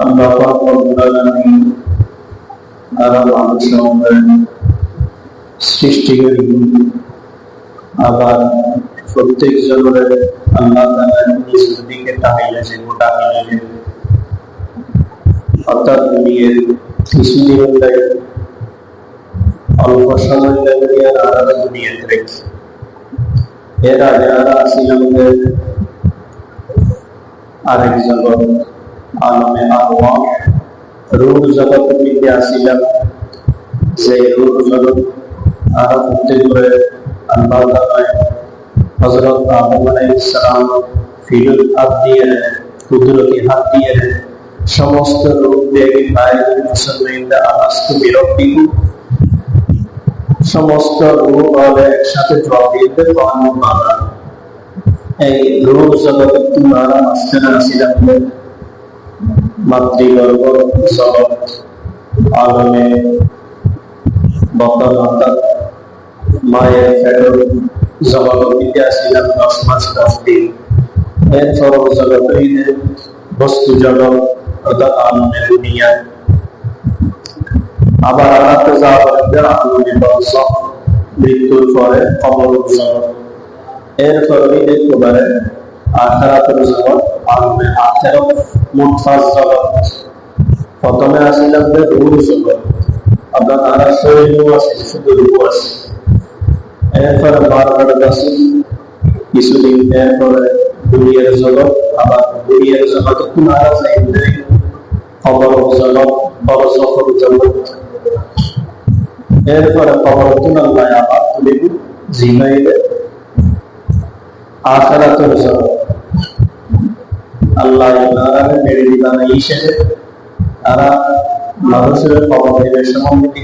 আল্লাহ পাক রব্বুল আলামিন আর মানুষ সৃষ্টি করি আবার প্রত্যেক জনের আল্লাহ তাআলা নিজের দিকে তাকাইলে যে গোটা মিলে অর্থাৎ দুনিয়ার কিছুদিন লাগে অল্প সময় লাগে আর আলাদা দুনিয়াতে রেখে এর আগে আর আসিলাম আরেক জগৎ আলমে আবহাওয়া, রূপ জগতের মধ্যে আসিলাম। যে রূপ জগৎ আরও করতে করে আল্লাহ আলাইসালাম ফিরুল হাত দিয়ে, কুদরতি হাত দিয়ে সমস্ত রূপ দেখে বাইরে মুসলমানরা আলাস্ত বিরক্তিকু সমস্ত রূপ হবে একসাথে জবাব দিতে পারব এই রূপ জগৎ তোমারা মাঝখানে আসিলাম। মাতৃগর্ভ জগৎ আলমে অর্থাৎ মায়ের এরপর জগৎ বস্তু জগৎ অর্থাৎ আলমের দুনিয়া। আবার আলাদা যাওয়া পরে আলমে বংশ মৃত্যুর পরে কবর আখারাতের জগৎ আলমে আখেরত মুনফাস জগৎ। প্রথমে আসিলাম যে রূপ জগৎ আপনার তারা শরীরও এরপরে কিছুদিন এরপরে দুনিয়ার জগৎ, আবার দুনিয়ার জগৎ পুনরা চাইবে খবর জগৎ, বড় সফর জগৎ। এরপরে খবর তুলাল্লাহ আবার তুলিব জিমাইলে আখারাতের আল্লাহ মেরে তারা মানুষের খবর সম্বন্ধে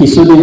কিছুদিন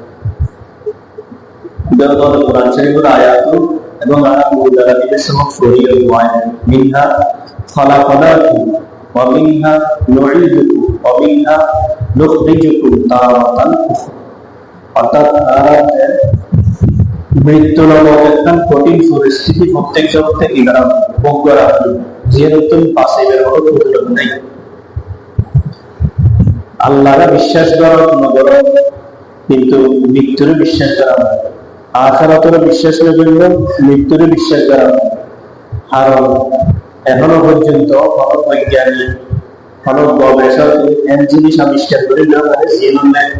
প্রত্যেক করা যে নতুন পাশে আল্লাহরা বিশ্বাস করা নগর কিন্তু মৃত্যুর বিশ্বাস করা আখারাতের বিশ্বাস না করলে মৃত্যুর বিশ্বাস করা কারণ এখনও পর্যন্ত কোনো কোনো গবেষক এন জিনিস আবিষ্কার করে না পারে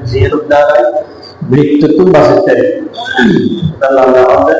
জিয়ানোর দ্বারাই মৃত্যু তো বাঁচাতে আল্লাহ আমাদের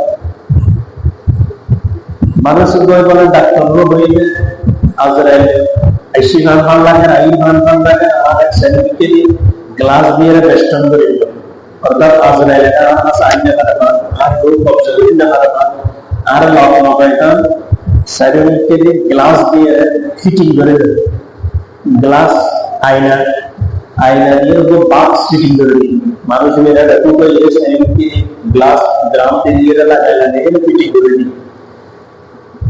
মানুষ গৈ বলে ডাক্তার হইলে আজরাইল আইসি গান ভাল লাগে আই গান ভাল লাগে আর এক সার্টিফিকেট গ্লাস দিয়ে বেস্টন করে দিল অর্থাৎ আজরাইল এটা আছে আইনা কাটা আর কেউ কবজা করে না কাটা আর লক লগাইতাম সার্টিফিকেট গ্লাস দিয়ে ফিটিং করে দিল গ্লাস আয়না আয়না দিয়ে वो बॉक्स फिटिंग कर दी মানুষ মেরা দেখো তো ये সার্টিফিকেট গ্লাস গ্রাম দিয়ে লাগাই লাগে ফিটিং করে दी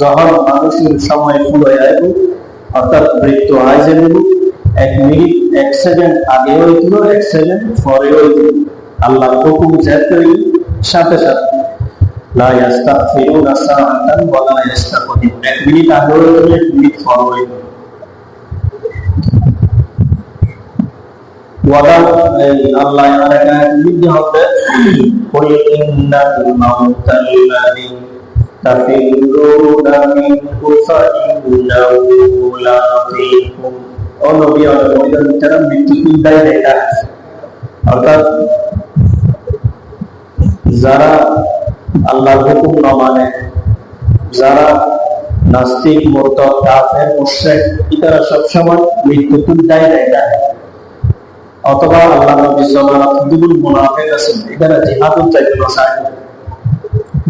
যখন মানুষের সময় ফুরাই আসব অর্থাৎ মৃত্যু হয় যে এক মিনিট, এক সেকেন্ড আগে হইল এক সেকেন্ড পরে হইল আল্লাহ হুকুম জ্যাদ সাথে সাথে। এক মিনিট এক মিনিট আল্লাহ تفرون منه فإنه ملاقيكم ও নবী আর নবীদের ভিতরে মৃত্যু চিন্তায় লেখা আছে অর্থাৎ যারা আল্লাহর হুকুম না মানে যারা নাস্তিক মোরতদ কাফের মুশরিক এরা সবসময় মৃত্যু চিন্তায় লেখা অথবা আল্লাহ নবী জামানাত দুগুল মুনাফিক আছেন এখানে জিহাদুল চাইতে বসায়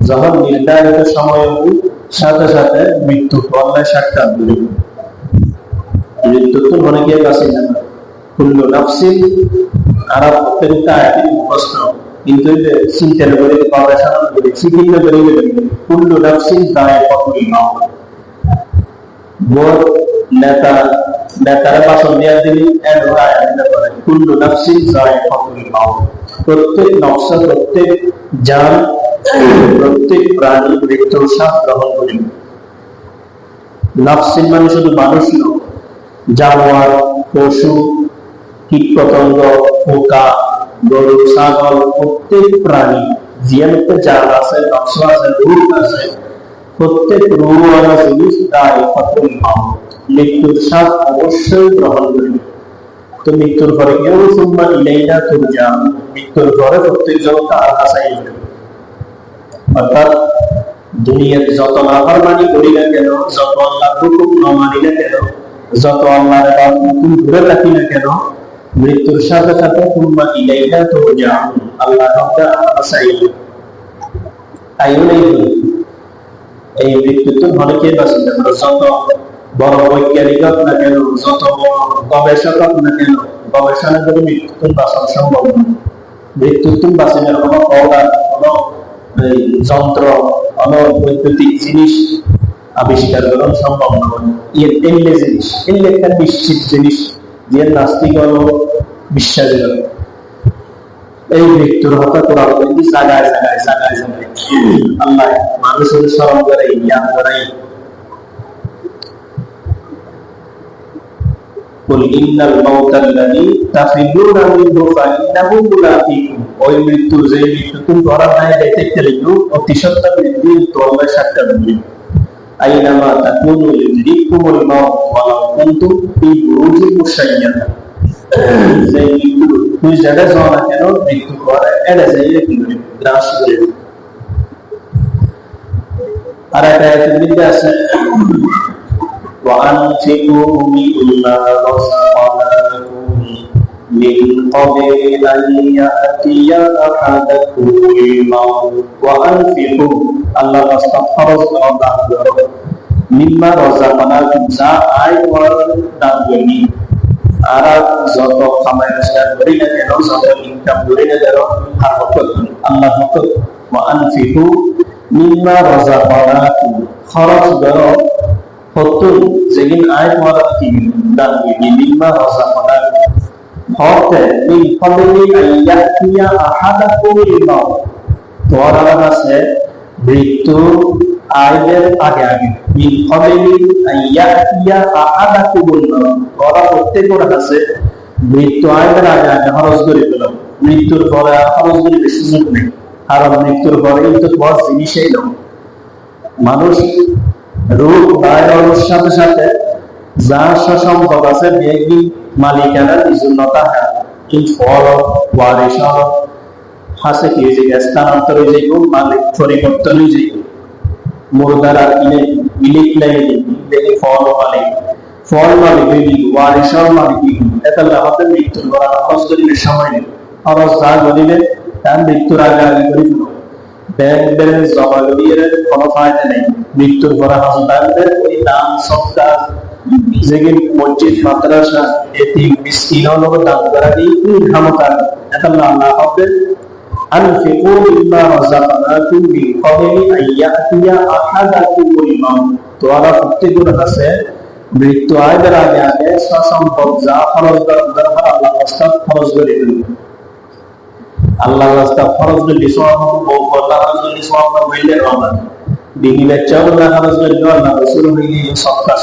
যখন নির্ধারিত সময় সাথে সাথে মৃত্যু আল্লাহ সাক্ষাৎ দিবে মৃত্যু তো মনে গিয়ে কাছে না। কুল্লু নাফসি আরব প্রত্যেকটা আয়াতি মুখস্থ। কিন্তু চিন্তার করে গবেষণা করে চিকিৎস করে কুল্লু নাফসি দায় কতুল মাউত নেতা, নেতারা ভাষণ দেওয়া দিলি কুল্লু নাফসি যায়কাতুল মাউত প্রত্যেক নকশা প্রত্যেক জান প্রত্যেক প্রাণী মৃত্যুর গ্রহণ করিবে নাফসিন মানে শুধু মানুষ নয়, জানোয়ার, পশু কীট পতঙ্গ পোকা, গরু, ছাগল, প্রত্যেক প্রাণী, জিয়ানতে জান আছে নকশা আছে, রূপ আছে, প্রত্যেক রূপওয়ালা জিনিস দায় মাউত মৃত্যুর স্বাদ অবশ্যই গ্রহণ করিবে তো মৃত্যুর পরে কেউ সুম্মা ইলাইনা তুরজা মৃত্যুর পরে প্রত্যেকজন তার কাছেই অর্থাৎ দুনিয়ার যত নাফরমানি করি না কেন, যত আল্লাহ হুকুম না মানি না কেন, যত আল্লাহর হুকুম ধরে রাখি না কেন, মৃত্যুর সাথে সাথে সুম্মা ইলাইনা তুরজা আল্লাহ হকটা আমার কাছেই আইও এই মৃত্যু তো অনেকেই বাঁচিতে পারে যত বড় বৈজ্ঞানিক হোক না কেন, যত বড় গবেষক হোক না কেন গবেষণা করে মৃত্যুত্ব বাঁচানো সম্ভব নয় মৃত্যুত্ব বাঁচানোর কোনো পাউডার কোনো যন্ত্র কোনো বৈদ্যুতিক জিনিস আবিষ্কার করা সম্ভব নয় এর এলে জিনিস এলে একটা নিশ্চিত জিনিস যে নাস্তিক হলো বিশ্বাস করে এই মৃত্যুর হতা কোরআন কিন্তু জাগায় জাগায় জাগায় জাগায় আল্লাহ মানুষের স্মরণ করে জ্ঞান করাই قل إن الموت الذي تفرون منه فإنه ملاقيكم ওই মৃত্যু যে মৃত্যু তুমি ধরা নাই দেখতে লিখো অতি সত্য মৃত্যু তোমার সাক্ষাৎ দিবে আইনামা তাকুনু ইউদরিকুমুল মাউত ওয়ালাউ কুনতুম ফি বুরুজিন মুশাইয়াদা যে মৃত্যু তুই যেটা যাও না কেন মৃত্যু করে এটা যাইয়ে কি করে গ্রাস করে আর একটা মধ্যে আছে وأنفقوا مما رزقناكم من قبل أن يأتي أحدكم الموت وأنفقوا الله استغفر الله মিম্মা রজাকানাকুম যা আয় করার দান করি আর যত কামাই রোজগার করি না কেন যত ইনকাম করি না কেন আর হকত আল্লাহ হকত ওয়া আনফিকু মিম্মা রজাকানাকুম খরচ করো Hotul zegin ayat wala tibi dan ini lima কাছে মৃত্যু আইদের আগে আগে। মিন কবলি আইয়াতিয়া কাছে মৃত্যু আগে আগে করে মৃত্যুর পরে আর করে বেশি সুযোগ নেই। মৃত্যুর পরে কিন্তু বড় জিনিসই মানুষ রূপ বায়ুর সাথে সাথে যা সম্পদ আছে বেগি মালিকানা নিজন্যতা কিন্তু ফল ওয়ারিশ হাসে কি? যে স্থানান্তর হয়ে যাইব মালিক পরিবর্তন হয়ে যাইব মুরদার আর কিনে মিলিক লাগে দেখি ফল মালিক ফল মালিক হইলি ওয়ারিশ মালিক এটা আমাদের মৃত্যুর করা খরচ করিলে সময় নেই। খরচ যা করিলে তার মৃত্যুর আগে আগে করে ব্যাংক ব্যালেন্স জমা দিয়ে কোনো ফায়দা নেই। মৃত্যুর পরে হাসপাতালের ওই দান সৎকার যেগিন মসজিদ, মাদ্রাসা দান কোন ক্ষমতা না হবে তো আছে। মৃত্যু আগে আগে সসম্পদ যা ফরজ দরকার আল্লাহ রাস্তা ফরজ করে আল্লাহ রাস্তা ফরজ দিলে সওয়াব হবে আল্লাহ ফরজ দিলে সওয়াব না হইলে হবে আল্লাহ রাসূল সব কাজ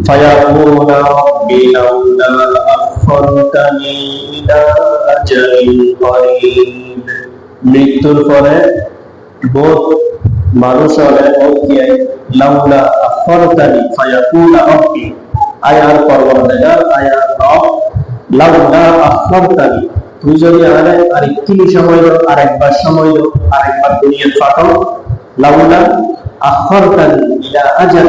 فيقول رب لولا أخرتني إلى أجل قريب মৃত্যুর পরে বোধ মানুষ হলে ওকে লাউলা আখরতানি ফায়াকুলা রব্বি আয়ার পরবর্তীকার আয়ার রব লাউলা আখরতানি তুই যদি আরে আরেকটি সময় দাও আরেকবার সময় দাও আরেকবার দুনিয়ার পাঠাও লাউলা আখরতানি ইলা আজাল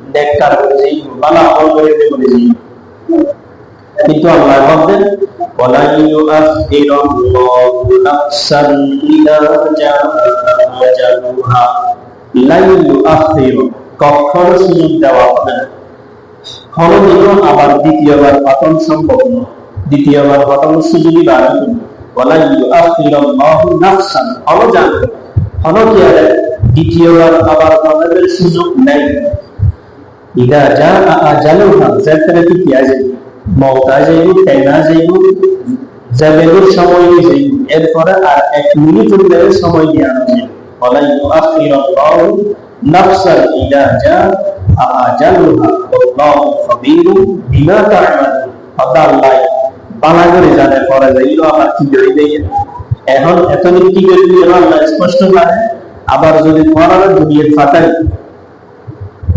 সুযোগ আবার দ্বিতীয়বার পতন সম্ভব নয়। দ্বিতীয়বার সুযোগই দ্বিতীয়বার আবার সুযোগ নেই। ইদা যা আজালুহা যাত্রা কি কি জাবেদুর সময় আর এক মিনিট সময় দিয়ে আনা যাইব ওয়ালাই ইউআখির আল্লাহু নাফসান বালা করে জানে, পরে যাইল আবার কি করে এখন এতদিন কি করে আল্লাহ স্পষ্ট জানে। আবার যদি করার দুনিয়ার ফাটাই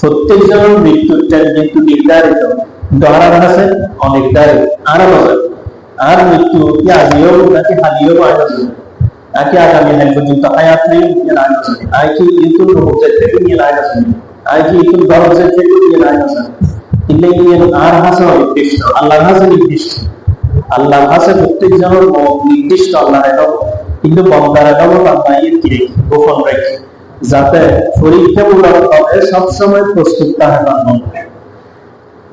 প্রত্যেকজনের মৃত্যুটা কিন্তু নির্ধারিত দহরার আছে, অনির্ধারিত, আর বছর আর মৃত্যু কি আজিও নাকি হালিও আয় নাকি আগামী পর্যন্ত হায়াত নেই এর আয় আছে কি কিন্তু রোজের থেকে নিয়ে আয় আছে? আয় কি কিন্তু দরজের থেকে নিয়ে আয় আছে? আর হাসে নির্দিষ্ট, আল্লাহর হাসে নির্দিষ্ট। আল্লাহর হাসে প্রত্যেকজনের নির্দিষ্ট, আল্লাহর কিন্তু বন্দার একক আল্লাহ কি গোপন যাতে পরীক্ষামূলক ভাবে সবসময় প্রস্তুত থাকে। তার মন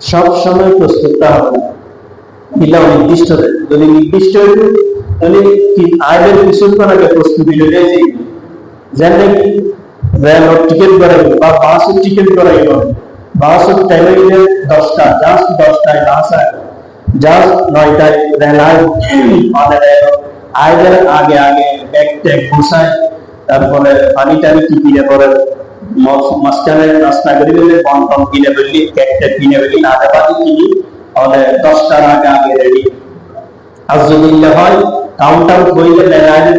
সব সময় প্রস্তুত হবে এটা নির্দিষ্ট দেয় যদি নির্দিষ্ট হইবে তাহলে কি আয়ের কিছুক্ষণ আগে প্রস্তুতি লইলে যে যেন রেলের টিকিট করাইব বা বাসের টিকিট করাইব বাসের টাইমে গেলে দশটা জাস্ট দশটায় বাস আয়। জাস্ট নয়টায় রেল আয়। মানে আয়ের আগে আগে ব্যাগ ট্যাগ ঘুষায় তারপরে পানি টানি কি কিনে পরে মাঝখানে রাস্তা করে দিলে বন টন কিনে ফেললি কেকটা কিনে ফেললি, না পাতি কিনি, তাহলে দশটার আগে আগে রেডি আর যদি ইল্লে হয় কাউন্টার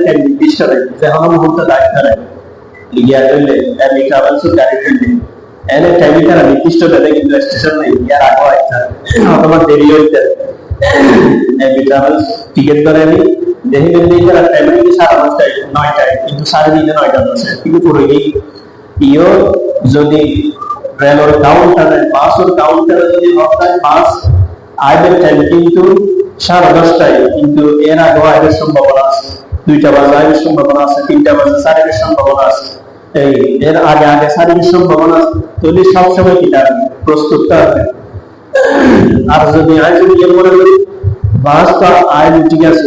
টাইম নির্দিষ্ট রাখবে যে হলো মুহূর্তে দায়িত্ব ট্রাভেলস গাড়ি ফেলবে এনে নির্দিষ্ট কিন্তু স্টেশন নেই। ইয়ার আগে অথবা দেরি হইতে। এমনি ট্রাভেলস টিকিট করে নি। দেখি টাইমে নয়টায় কিন্তু সাড়ে তিনটে, নয়টা দশে কিন্তু যদি রেলের কাউন্টারে বাসের কাউন্টারে যদি হপ্তায় বাস টাইম কিন্তু সাড়ে দশটায়, কিন্তু এর আগে আইবের সম্ভাবনা আছে। দুইটা বাজে আইবের সম্ভাবনা আছে, তিনটা বাজে সাড়ের সম্ভাবনা আছে। এই, এর আগে আগে সাড়ের সম্ভাবনা তাহলে সবসময় কি প্রস্তুত থাকবে আর যদি আয় যদি ইয়ে মনে করি বাস তো আয় ঠিক আছে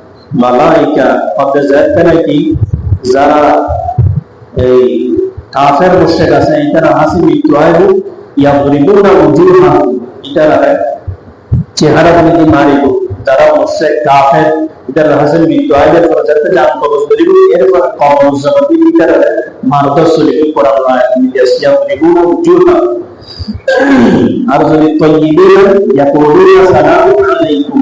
মালাইকা কত যাতে নাকি যারা এই কাফের মুশরিক আছে এটারা হাসি মৃত্যু আইব ইয়াবরিবুনা উজুহাহুম এটারা চেহারা গুলি মারিব যারা মুশরিক কাফের এটারা হাসি মৃত্যু আইব পরে যাতে জান কবজ করিব এরপর কবজ জগতি এটারা মারদ সলিব কোরআন আয়াত মিডিয়াস ইয়াবরিবুনা উজুহাহুম আর যদি তৈয়িবিনা ইয়াকুলুনা সালামু আলাইকুম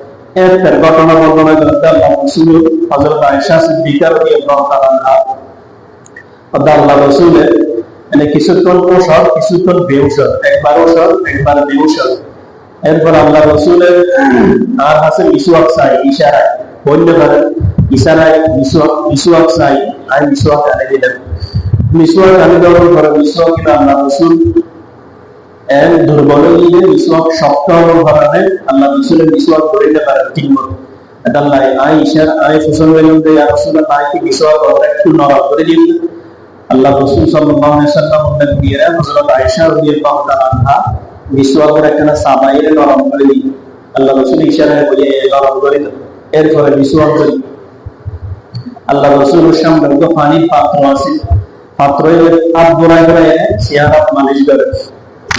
এর ঘটনা বর্ণনা করতে আল্লাহ রাসূল হযরত আয়েশা সিদ্দিকা রাদিয়াল্লাহু তাআলা আনহা আল্লাহ রাসূলের মানে কিছুক্ষণ ঔষধ কিছুক্ষণ বেঔষধ একবার ঔষধ একবার বেঔষধ এরপর আল্লাহ রসুলের চাই, ইশারায় ইশারায় চাই আর আনে দিলেন। আনে দেওয়ার পরে আল্লাহ রসুল এর দুর্বল গিয়ে মিসুয়াক শক্ত হওয়ার কারণে আল্লাহ রসুলের মিসুয়াক করে দিতে পারেন ঠিক মতো। আই ইশার আই ফুসন বেলুন দেয় আর রসুলের আইকে মিসুয়াক একটু নরম করে দিন। আল্লাহ রসুল সাল্লাল্লাহু আলাইহি সাল্লাম বললেন দিয়ে হযরত আয়েশা রাদিয়াল্লাহু তাআলা আনহা মিসওয়াকের একটা সাবাইরে নরম করে দিই আল্লাহ রসুল ইশারায় বলে নরম করে দাও, এরপরে মিসওয়াক করি আল্লাহ সামনে পানির পাত্র আছে। পাত্র হাত চেহারা মালিশ করে।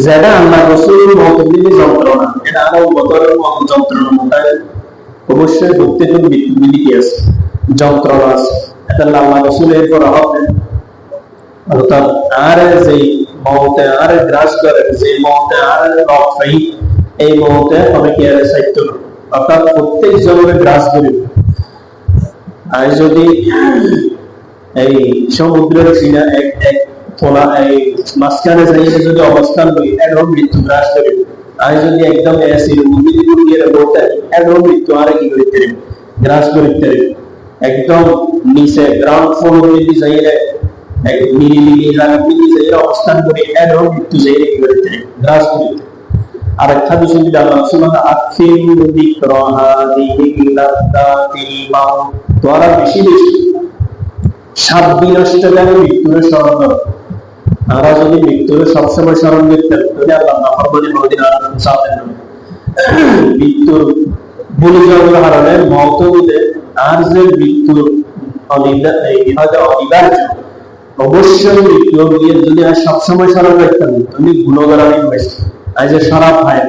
যেটা আল্লাহ রসুল মতের দিকে যন্ত্রণা, এটা আরও বদরের মত যন্ত্রণা মোটাই অবশ্যই মৃত্যু বিধি আছে? যন্ত্রণা আছে। এটা আল্লাহ রসুলের পর হবে অর্থাৎ আর যেই মৌতে আর গ্রাস করে যে মৌতে আর রক্ষাই এই মৌতে অনেকে আর সাহিত্য অর্থাৎ প্রত্যেক জনের গ্রাস করি। আর যদি এই সমুদ্রের সিনা এক এক তোলা এই মাঝখানে যাইয়ে যদি অবস্থান করি একদম মৃত্যু গ্রাস করি। আর যদি একদম এসির মন্দির গিয়ে বলতে একদম মৃত্যু আর কি করিতে গ্রাস করিতে একদম নিচে গ্রাউন্ড ফ্লোর যদি যাইয়ে এক নিরিবিলি জায়গা মিলি যাইয়ে অবস্থান করে একদম মৃত্যু যাইয়ে কি করিতে গ্রাস করিতে আর একটা বিষয় যদি আল্লাহ সুবহান আখিম যিকরাহা মাউত তোরা বেশি বেশি। সাত বিনষ্ট যেন মৃত্যুর স্মরণ আমরা যদি মৃত্যুর সবসময় স্মরণ করতেন, তাহলে আল্লাহ নাফরমানি কোনোদিন আর চাপেন না। মৃত্যুর ভুলে যাওয়ার কারণে মহতবিদে আর যে মৃত্যুর অনিবার্য, অবশ্যই মৃত্যু গিয়ে যদি আর সবসময় স্মরণ রাখতেন তুমি গুণগারানি হয়েছে যে শরাব খায়,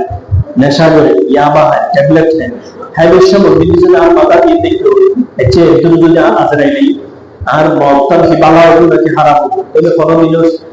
নেশা করে, ইয়াবা হয় ট্যাবলেট খায় হ্যাঁ সময় যদি আর মাথা দিয়ে দেখতো, এর চেয়ে একটু যদি আজরাইলেই আর মক্কার কি বালা হলো নাকি হারাম, তাহলে কোনো দিনও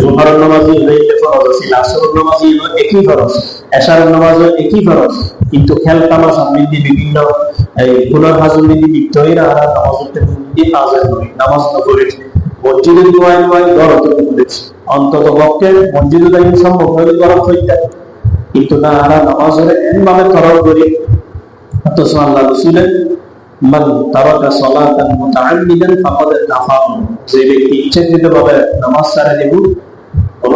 জোহর নামাজি হইলে ফরজ আছে আসর নামাজি একই ফরজ এশার নামাজও একই ফরজ। কিন্তু খেল তামাশা বৃদ্ধি বিভিন্ন গুনার হাজুর নীতি লিপ্ত হয়ে আর নামাজের মধ্যে আজান নয় নামাজ না করে মসজিদের দোয়ায় দোয়ায় গরত করেছে অন্তত পক্ষে মসজিদে যাই সম্ভব হলে গরত হইতে। কিন্তু না আর নামাজের এমনভাবে তরল করি, অথচ আল্লাহ রসুলের নামাজ ছাড়া দেব কোন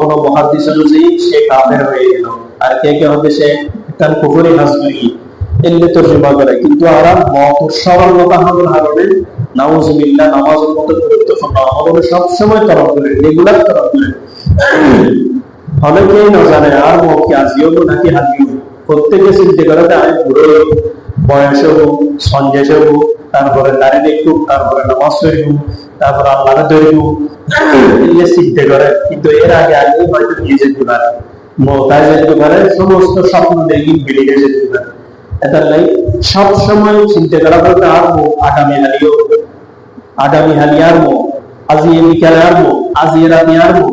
কোন মুহাদ্দিস অনুযায়ী সে কাফের গেল। আর কে কে হবে সে? তার কুফরি হাসবি এলে তর্জমা করে। কিন্তু আর মত সরলতা হওয়ার কারণে নাউজুবিল্লাহ, নামাজের মতো গুরুত্বপূর্ণ আমল সব তরফ করে, রেগুলার তরফ করে। অনেকেই না জানে আর আজিও নাকি হাজিও প্রত্যেকে চিন্তা করে আমি বয়স হোক সঞ্জয় হোক তারপরে দাঁড়িয়ে দেখুক তারপরে নামাজ তৈরি তারপরে আল্লাহ তৈরি ইয়ে শিখতে করে। কিন্তু এর আগে আগে হয়তো নিয়ে যেতে পারে। মোতায় যেতে পারে সমস্ত স্বপ্ন দেখি বেরিয়ে যেতে পারে। এটার লাই সব সময় চিন্তা করা বলতে আর আগামী হালিও। আগামী হালি আর মো। আজি এ বিকালে আর মো, আজি এ রাতে আর মো।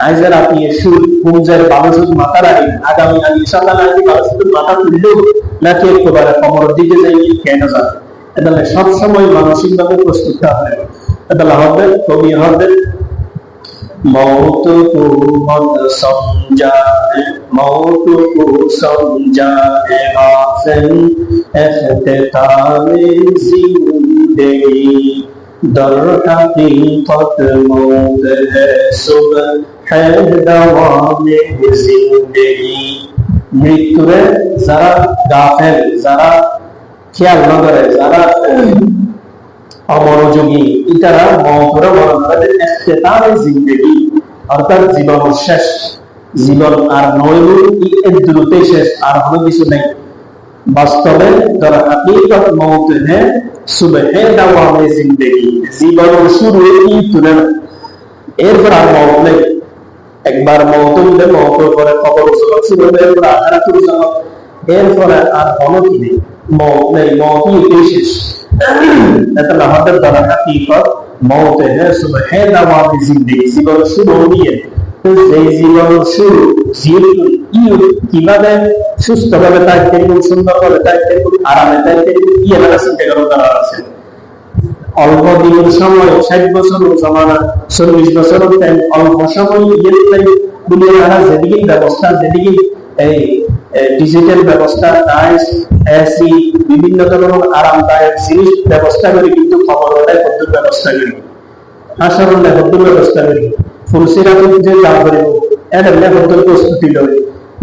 আইজের আপনি সুর ঘুমজের বালসুদ মাথা রাখেন আগামী আগে সকাল আগে বালসুদ মাথা তুললেও নাকি একেবারে কমর দিকে যাই কেন যাবে তাহলে সবসময় মানসিক ভাবে প্রস্তুত হবে তাহলে হবে কবি হবে मौत को मत समझाए मौत को समझाए हासिल एहतताम जिंदगी दर हकीकत मौत है सुबह है दवाम जिंदगी মৃত্যুরে যারা গাফেল যারা খেয়াল না করে যারা অমনোযোগী ইতারা মহতরা মনে করে ইখতিতাম জিন্দেগি অর্থাৎ জীবন শেষ জীবন আর নইল এর দ্রুতে শেষ আর হলো কিছু নেই বাস্তবে যারা হাকিকত মৌত হে সুবহে দাওয়ামে জিন্দেগি জীবন শুরু এই তুলে না এরপর আর মৌত নেই একবার মত দিলে মত করে খবর এরপর আখারাতুল এরপরে আর কোনো কি নেই। মত নেই শেষ। এটা আমাদের দ্বারা হাকিকত মতে হে সুবহ দাওয়াতি জিন্দেগি, জীবন শুরু নিয়ে। সেই জীবন শুরু আরামে থাকতে কি চিন্তা করার আছে। অল্প দিনের সময়, ষাট বছর জমানা, চল্লিশ বছর অল্প সময় যেদিকে ব্যবস্থা যেদিকে এই ডিজিটাল ব্যবস্থা টাইস এসি বিভিন্ন ধরনের আরামদায়ক জিনিস ব্যবস্থা করে, কিন্তু খবর ওটাই কদ্দুর ব্যবস্থা করি। আসারণ কদ্দুর ব্যবস্থা করি। ফুলসিরা যে যা করিব এর কদ্দুর প্রস্তুতি লয়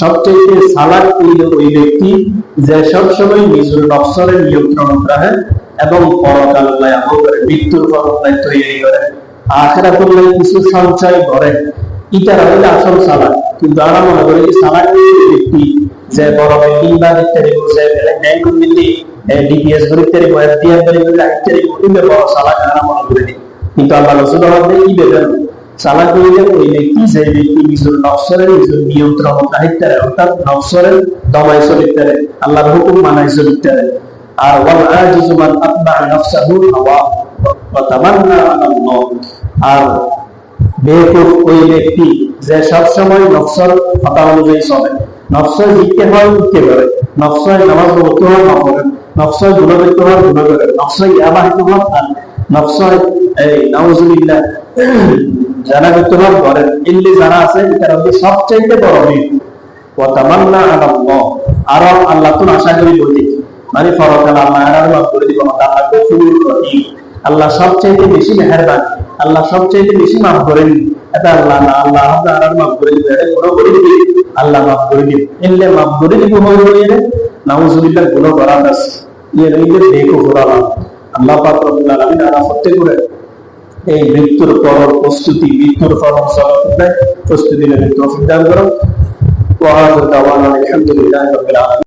সবচেয়ে সালাক হইল ওই ব্যক্তি যে সব সময় নিজের নফসের নিয়ন্ত্রণ রাখে এবং পরকাল আল্লাহ করে, মৃত্যুর পর তৈরি করে, আখিরাতুল্লাহ কিছু সঞ্চয় করে। ইটারা হইলে আসল সালাক। কিন্তু আমরা মনে করি যে সালাক ব্যক্তি যে বড় বিল্ডিং বা ইত্যাদি বসে ব্যাংক কমিটি ডিপিএস ইত্যাদি এফডিআর করে ইত্যাদি করলে বড় সালাক আমরা মনে করি। কিন্তু আল্লাহ রসুল আমাদের কি বেতন সালাক করিলেন ওই ব্যক্তি যে ব্যক্তি নিজের নফসরের নিজের নিয়ন্ত্রণ দায়িত্বের অর্থাৎ নফসরের দমাই চলিতে আল্লাহর হুকুম মানাই চলিতে আর ওয়াল আজিজু মান আতবা নফসাহু হাওয়া ওয়া তামান্না আলাল্লাহ। আর বেকুফ ওই ব্যক্তি যে সব সময় নফসর কথা অনুযায়ী চলে। নফসর জিততে হয় উঠতে পারে। নফসর নামাজ পড়তে হয় না পড়ে নফসর গুণ করতে হয়। গুণ করে নফসর ইয়াবাহিত হয় আর নফসর, এই নাউজুবিল্লাহ জানা করতে করেন যারা হচ্ছে সবচাইতে বড় আলাল্লাহ। আর আল্লাহ তো আশা করি মানে আল্লাহ মাফ করে দিব আল্লাহ গফুর রহিম আল্লাহ সবচাইতে বেশি মেহেরবান। আল্লাহ সবচাইতে বেশি মাফ করেন। এটা আল্লাহ না, আল্লাহ আর মাফ করে দিবে এটা করে আল্লাহ মাফ করে দিবে। এলে মাফ করে দিব হয়ে হয়ে নাউজুবিল্লাহ গুণ করা আছে ইয়ে দেখো ঘোরালাম আল্লাহ পাক রব্বুল করতে করে এই মৃত্যুর পর প্রস্তুতি মৃত্যুর পর প্রস্তুতি নেবে তৌফিক দান করো ওয়া আলহামদুলিল্লাহি